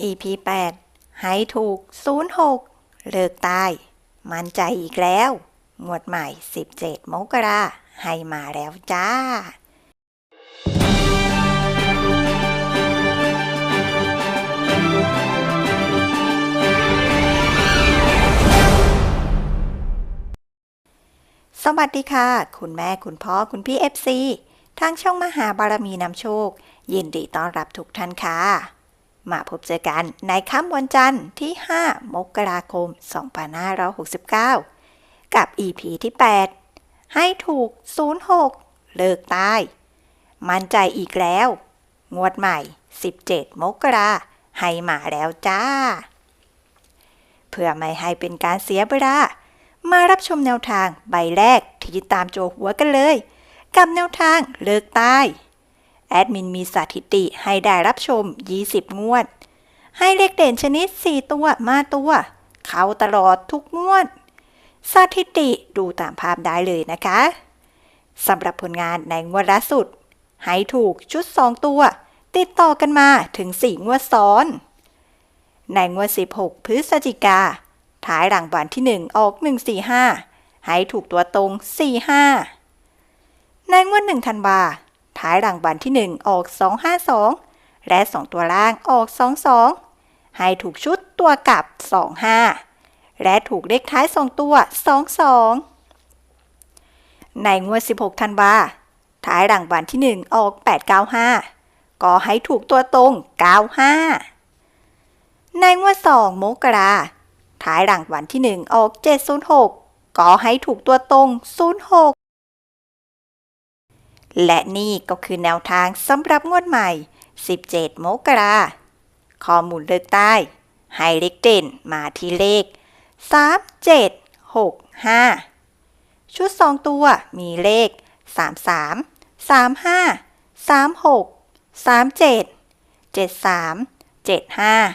EP 8ให้ถูก 06 เลิกตาย มั่นใจอีกแล้ว งวดใหม่ 17 มกราให้มาแล้วจ้า สวัสดีค่ะ คุณแม่คุณพ่อคุณพี่ FC ทางช่องมหาบารมีนำโชค ยินดีต้อนรับทุกท่านค่ะ มาพบเจอกันในค่ำวันจันทร์ที่ 5 มกราคม 2569 กับ EP ที่ 8 ให้ถูก 06 เลิกตาย มั่นใจอีกแล้ว งวดใหม่ 17 มกราให้มาแล้วจ้า เพื่อไม่ให้เป็นการเสียเวลามารับชมแนวทางใบแรกที่ตามโจหัวกันเลย กับแนวทางเลิกตาย แอดมินมีสถิติให้ได้รับชม 20 งวด ให้เลขเด่นชนิด 4 ตัวมาตัว เขาตลอดทุกงวด สถิติดูตามภาพได้เลยนะคะสำหรับผลงานในงวดล่าสุด ให้ถูกชุด 2 ตัว ติดต่อกันมาถึง 4 งวดซ้อน ในงวด 16 พฤศจิกาท้ายรางวัลที่ 1 ออก 145 ให้ถูกตัวตรง 45 ในงวด1ธันวา ท้ายรางวัลที่ 1 ออก 252 และ 2 ตัวล่างออก 22 ให้ถูกชุดตัวกลับ 25 และถูกเลขท้าย 2 ตัว 22 ในงวด 16 ธันวาท้ายรางวัลที่ 1 ออก 895 ก็ให้ถูกตัวตรง 95 ในงวด 2 มกราท้ายรางวัลที่ 1 ออก 706 ก็ให้ถูกตัวตรง 06 และนี่ก็คือแนวทางสำหรับงวดใหม่ 17 มกราข้อมูลเลือกใต้ ให้เลขเด่นมาที่เลข 3 7 6 5 ชุด 2 ตัวมีเลข 33 35 36 37 73 75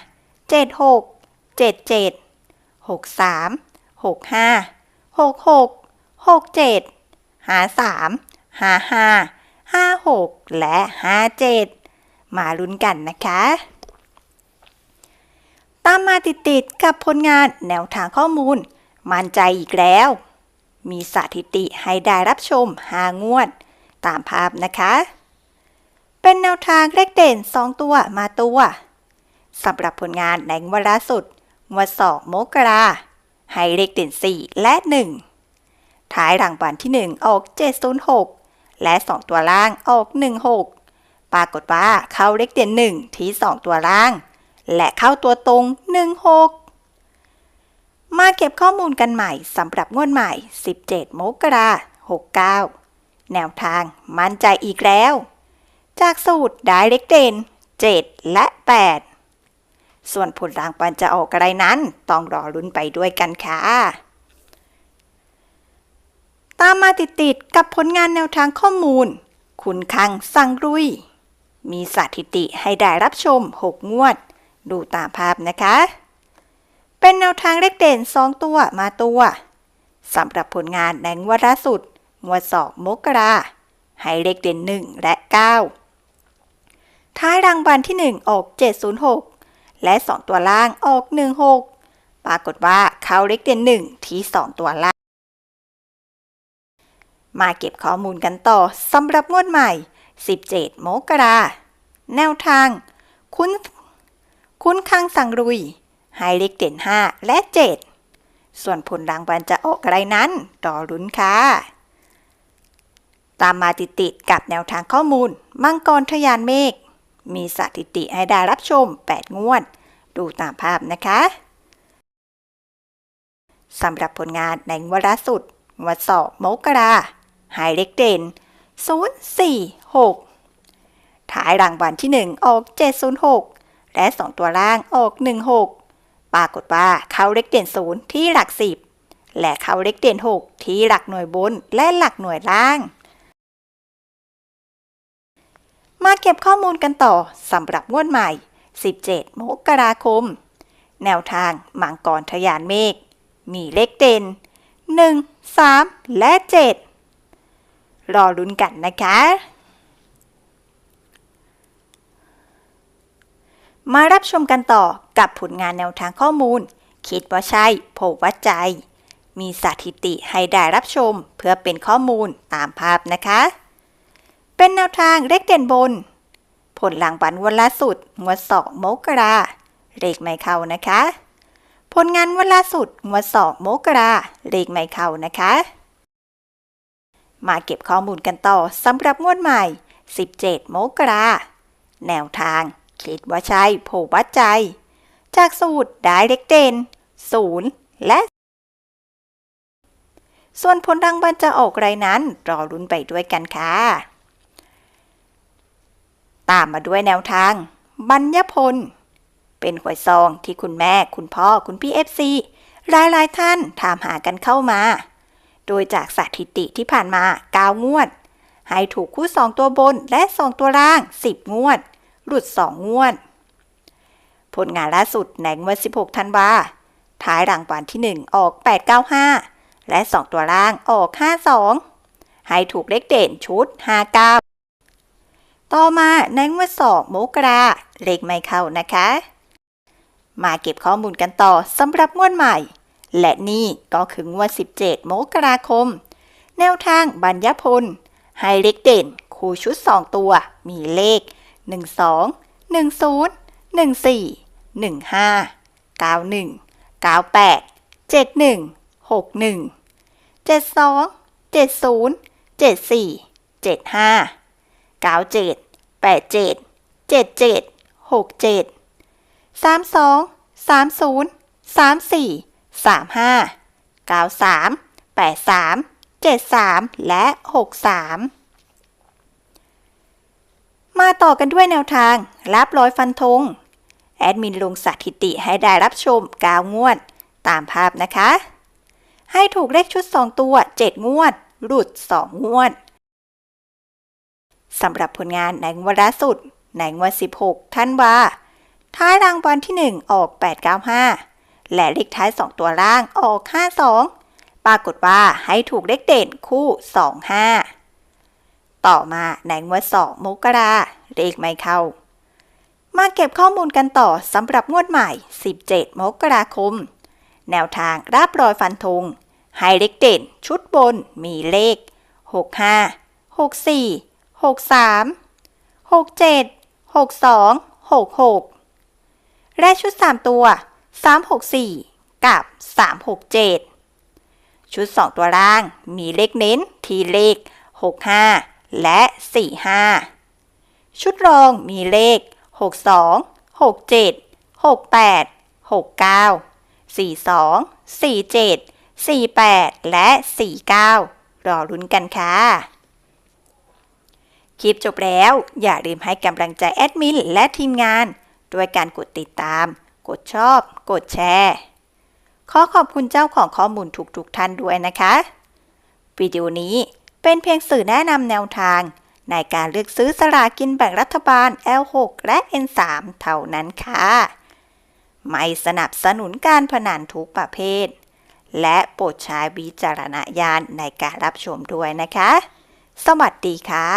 76 77 63 65 66 67 53 55 56 และ 57 มาลุ้นกันนะคะ ตามมาติดๆกับผลงานแนวทางข้อมูล มั่นใจอีกแล้ว มีสถิติให้ได้รับชม 5 งวด ตามภาพนะคะ เป็นแนวทางเลขเด่น 2 ตัวมาตัวสำหรับผลงานในงวดล่าสุดงวด2มกราให้เลขเด่น 4 และ 1 ท้ายรางวัลที่ 1 ออก 706 และ 2 ตัวล่างออก 16 ปรากฏว่าเข้าเลขเด่น 1 ที่ 2 ตัวล่าง และเข้าตัวตรง 16 มาเก็บข้อมูลกันใหม่สำหรับงวดใหม่ 17 มกรา69 แนวทางมั่นใจอีกแล้ว จากสูตรได้เลขเด่น 7 และ 8 ส่วนผลรางวัลจะออกอะไรนั้น ต้องรอลุ้นไปด้วยกันค่ะ ตามมาติดๆกับผลงานแนวทางข้อมูล คุณคังสังรุย มีสถิติให้ได้รับชม 6 งวด ดูตามภาพนะคะ เป็นแนวทางเลขเด่น 2 ตัวมาตัวสำหรับผลงานในงวดล่าสุดงวด2มกราให้เลขเด่น 1 และ 9 ท้ายรางวัลที่ 1 ออก 706 และ 2 ตัวล่างออก 16 ปรากฏว่าเขาเลขเด่น 1 ที่ 2 ตัวล่าง มาเก็บข้อมูลกันต่อสำหรับงวดใหม่ 17 มกรา แนวทาง คุณคุณคังสังรุยให้เลขเด่น 5 และ 7 ส่วนผลรางวัลจะออกอะไรนั้นรอลุ้นค่ะ ตามมาติดติดกับแนวทางข้อมูล มังกรทยานเมฆ มีสถิติให้ได้รับชม 8 งวด ดูตามภาพนะคะสำหรับผลงานในงวดล่าสุดงวดสองมกรา หายเลขเด่น 046 ท้ายรางวัลที่ 1 ออก 706 และ 2 ตัวล่างออก 16 ปรากฏว่าเขาเลขเด่น 0 ที่หลัก 10 และเขาเลขเด่น 6 ที่หลักหน่วยบนและหลักหน่วยล่างมาเก็บข้อมูลกันต่อสำหรับงวดใหม่ 17 มกราคม แนวทางมังกรทะยานเมฆ มีเลขเด่น 1 3 และ 7 รอลุ้นกันนะคะ มารับชมกันต่อกับผลงานแนวทางข้อมูล คิดว่าใช่โผวัดใจ มีสถิติให้ได้รับชมเพื่อเป็นข้อมูลตามภาพนะคะ เป็นแนวทางเลขเด่นบน ผลหลังบันวันล่าสุดงวดสองมกราเลขไม่เข้านะคะ ผลงานวันล่าสุดงวดสองมกราเลขไม่เข้านะคะ มาเก็บข้อมูลกันต่อสำหรับงวดใหม่ 17 มกรา แนวทางคิดว่าใช่โผวัดใจ จากสูตรได้เลขเด่น0 และ ส่วนผลรางวัลจะออกไรนั้น รอรุ้นไปด้วยกันค่ะ ตามมาด้วยแนวทางบรรยพล เป็นหวยซองที่คุณแม่ คุณพ่อ คุณพี่เอฟซีหลายหลายๆท่านถามหากันเข้ามา โดยจากสถิติที่ผ่านมา 9 งวด ให้ถูกคู่ 2 ตัวบนและ 2 ตัวล่าง 10 งวด หลุด 2 งวด ผลงานล่าสุดในงวด 16 ธันวาท้ายรางวัลที่ 1 ออก 895 และ 2 ตัวล่างออก 52 ให้ถูกเลขเด่นชุด 59 ต่อมาในงวด2มกราเลขไม่เข้านะคะ มาเก็บข้อมูลกันต่อสำหรับงวดใหม่ และนี่ก็คืองวด 17 มกราคม แนวทางบรรยพลให้เลขเด่น คู่ชุด 2 ตัว มีเลข 12 10 14 15 91 98 71 61 72 70 74 75 97 87 77 67 32 30 34 35 93 83 73 และ 63 มาต่อกันด้วยแนวทาง รับร้อยฟันธง แอดมินลงสถิติให้ได้รับชม 9 งวด ตามภาพนะคะ ให้ถูกเลขชุด 2 ตัว 7 งวด หลุด 2 งวดสำหรับผลงานในงวดล่าสุดในงวด 16 ท่านว่า ท้ายรางวัลที่ 1 ออก 895 และเลขท้าย 2 ตัวล่างออก 52 ปรากฏว่าให้ถูกเลขเด่นคู่ 25 ต่อมาในงวด2มกราเลขไม่เข้า มาเก็บข้อมูลกันต่อสำหรับงวดใหม่ 17 มกราคม แนวทางรับรอยฟันธงให้เลขเด่นชุดบนมีเลข 65 64 63 67 62 66 และชุด 3 ตัว 364 กับ 367 ชุด 2 ตัวล่างมีเลขเน้นที่เลข 65 และ 45 ชุดรองมีเลข 62 67 68 69 42 47 48 และ 49 รอลุ้นกันค่ะ คลิปจบแล้วอย่าลืมให้กำลังใจแอดมินและทีมงาน ด้วยการกดติดตาม กดชอบ กดแชร์ ขอขอบคุณเจ้าของข้อมูลทุกๆทท่านด้วยนะคะ วิดีโอนี้เป็นเพียงสื่อแนะนำแนวทาง ในการเลือกซื้อสลากินแบ่งรัฐบาล L6 และ N3 เท่านั้นค่ะ ไม่สนับสนุนการพนันทุกประเภท และโปรดใช้วิจารณญาณในการรับชมด้วยนะคะ สวัสดีค่ะ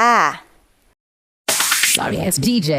Sorry, it's DJ.